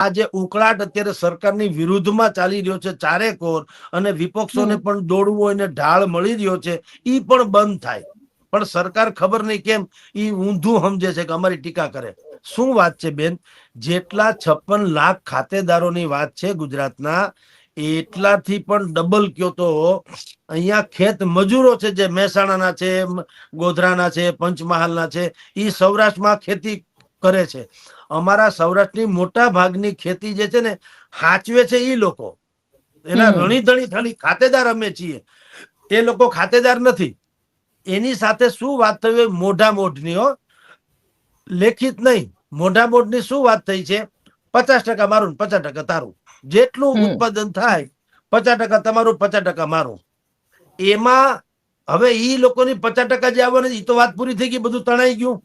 આ જે ઉકળાટ અત્યારે સરકારની વિરુદ્ધમાં ચાલી રહ્યો છે ચારે કોર અને વિપક્ષોને પણ દોડવું એને ઢાળ મળી રહ્યો છે એ પણ બંધ થાય. પણ સરકાર ખબર નહીં કેમ એ ઊંધું સમજે છે કે અમારી ટીકા કરે. શું વાત છે બેન? જેટલા છપ્પન લાખ ખાતેદારોની વાત છે ગુજરાતના એટલાથી પણ ડબલ કયો તો અહીંયા ખેત મજૂરો છે જે મહેસાણાના છે ગોધરાના છે પંચમહાલના છે એ સૌરાષ્ટ્રમાં ખેતી કરે છે. અમારા સૌરાષ્ટ્રની મોટા ભાગની ખેતી જે છે ને હાચવે છે એ લોકો. એના. રણી ધણી ખાલી ખાતેદાર અમે છીએ. તે લોકો ખાતેદાર નથી. એની સાથે શું વાત થઈ હોય? મોઢા મોઢની હો. લેખિત નહીં. મોઢા મોઢની શું વાત થઈ છે? પચાસ ટકા મારું પચાસ ટકા તારું. જેટલું ઉત્પાદન થાય પચાસ ટકા તમારું પચાસ ટકા મારું. એમાં હવે ઈ લોકોની પચાસ ટકા જે આવવાની એ તો વાત પૂરી થઈ ગઈ બધું તણાઈ ગયું.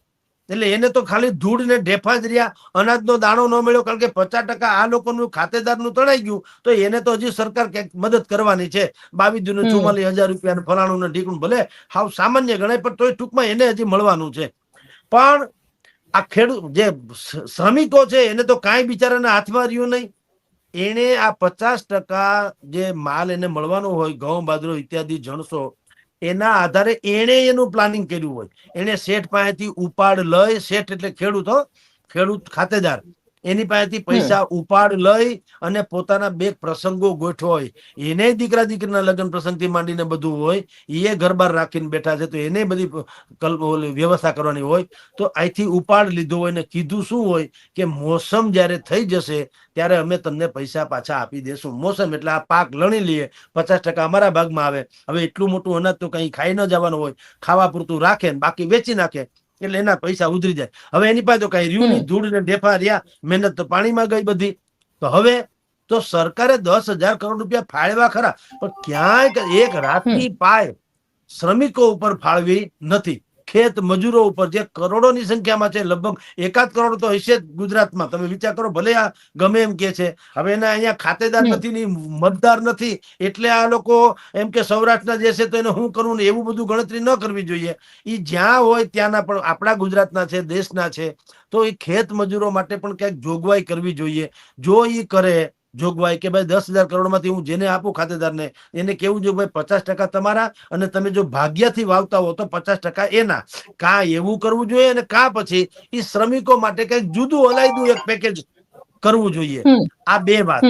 એટલે એને તો ખાલી ધૂળ ને ઢેફા જ રહ્યા. અનાજનો દાણો ન મળ્યો કારણ કે પચાસ ટકા આ લોકોનું ખાતેદારનું તણાઈ ગયું. તો એને તો હજી સરકાર ક્યાંક મદદ કરવાની છે. બાવીસ જૂને ચુમ્માલીસ હજાર રૂપિયા ફલાણું ને ઢીકણું ભલે હાવ સામાન્ય ગણાય પણ તોય ટૂંકમાં એને હજી મળવાનું છે. પણ આ ખેડૂત જે શ્રમિકો છે એને તો કાંઈ બિચારાના હાથમાં રહ્યું નહીં. એને આ પચાસ ટકા જે માલ એને મળવાનો હોય ઘઉં બાજરો ઇત્યાદિ જણસો એના આધારે એણે એનું પ્લાનિંગ કર્યું હોય. એને શેઠ પાસેથી ઉપાડ લઈ, શેઠ એટલે ખેડૂત ખેડૂત ખાતેદાર. એની પાસેથી પૈસા ઉપાડ લઈ અને પોતાના બે પ્રસંગો ગોઠવો હોય એને દીકરા દીકરીના લગ્ન પ્રસંગથી માંડીને બધું હોય એ ઘર બહાર રાખીને બેઠા છે તો એને બધી વ્યવસ્થા કરવાની હોય. તો અહીંથી ઉપાડ લીધો હોય ને કીધું શું હોય કે મોસમ જ્યારે થઈ જશે ત્યારે અમે તમને પૈસા પાછા આપી દેશું. મોસમ એટલે આ પાક લણી લઈએ પચાસ ટકા અમારા ભાગમાં આવે. હવે એટલું મોટું અનાજ તો કઈ ખાઈ ન જવાનું હોય. ખાવા પૂરતું રાખે ને બાકી વેચી નાખે. એટલે એના પૈસા ઉધરી જાય. હવે એની પાસે તો કઈ રહ્યું નહીં. ધૂળ ને ઢેફા રહ્યા મહેનત તો પાણીમાં ગઈ બધી. તો હવે તો સરકારે દસ હજાર કરોડ રૂપિયા ફાળવા ખરા. પણ ક્યાંય એક રાતની પાય શ્રમિકો ઉપર ફાળવી નથી. ખેત મજૂરો ઉપર જે કરોડોની સંખ્યામાં છે લગભગ એકાદ કરોડ તો હશે જ ગુજરાતમાં. તમે વિચાર કરો ભલે આ ગમે એમ કે છે. હવે એના અહીંયા ખાતેદાર નથી ની મતદાર નથી એટલે આ લોકો એમ કે સૌરાષ્ટ્રના જે છે તો એને શું કરું ને એવું બધું ગણતરી ન કરવી જોઈએ. ઈ જ્યાં હોય ત્યાંના પણ આપણા ગુજરાતના છે દેશના છે તો એ ખેત મજૂરો માટે પણ ક્યાંક જોગવાઈ કરવી જોઈએ. જો એ કરે જોગવાઈ કે ભાઈ દસ હજાર કરોડમાંથી હું જેને આપું ખાતેદારને એને કેવું જોઈએ ભાઈ પચાસ ટકા તમારા અને તમે જો ભાગ્યથી વાવતા હો તો પચાસ ટકા એના. કા એવું કરવું જોઈએ અને કા પછી એ શ્રમિકો માટે કંઈક જુદું અલાયદું એક પેકેજ કરવું જોઈએ. આ બે વાત.